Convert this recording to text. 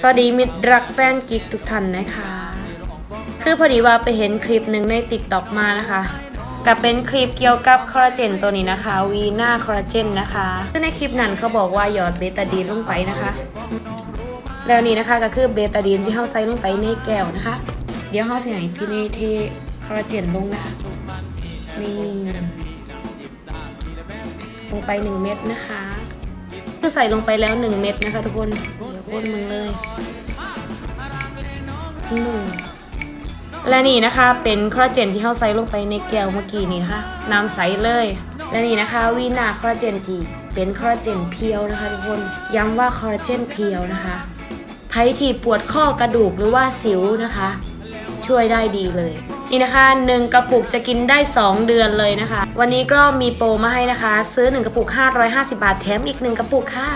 สวัสดีมิตรรักแฟนกิกทุกท่านนะคะ คือพอดีว่าไปเห็นคลิปหนึ่งในติ๊กต็อกมานะคะกับเป็นคลิปเกี่ยวกับคอลลาเจนตัวนี้นะคะวีน่าคอลลาเจนนะคะซึ่งในคลิปนั้นเขาบอกว่าหยอดเบตาดีนลงไปนะคะ แล้วนี่นะคะก็คือเบตาดีนที่เขาใส่ลงไปในแก้วนะคะ เดี๋ยวเขาใส่พี่เนเทคอลลาเจนลงนะคะนี่ลงไปหนึ่งเม็ดนะคะคือใส่ลงไปแล้วหนึ่งเม็ดนะคะทุกคน เดี๋ยวพ่นมึงเลยหนึ่งและนี่นะคะเป็นคอลลาเจนที่เขาใส่ลงไปในแก้วเมื่อกี้นี่นะคะน้ำใสเลย และนี่นะคะวีนาคอลลาเจนที่เป็นคอลลาเจนเพียวนะคะทุกคนย้ำว่าคอลลาเจนเพียวนะคะใครที่ปวดข้อกระดูกหรือว่าสิวนะคะ ช่วยได้ดีเลย นี่นะคะ 1 กระปุกจะกินได้ 2 เดือนเลยนะคะ วันนี้ก็มีโปรมาให้นะคะ ซื้อ 1 กระปุก 550 บาทแถมอีก 1 กระปุกค่ะ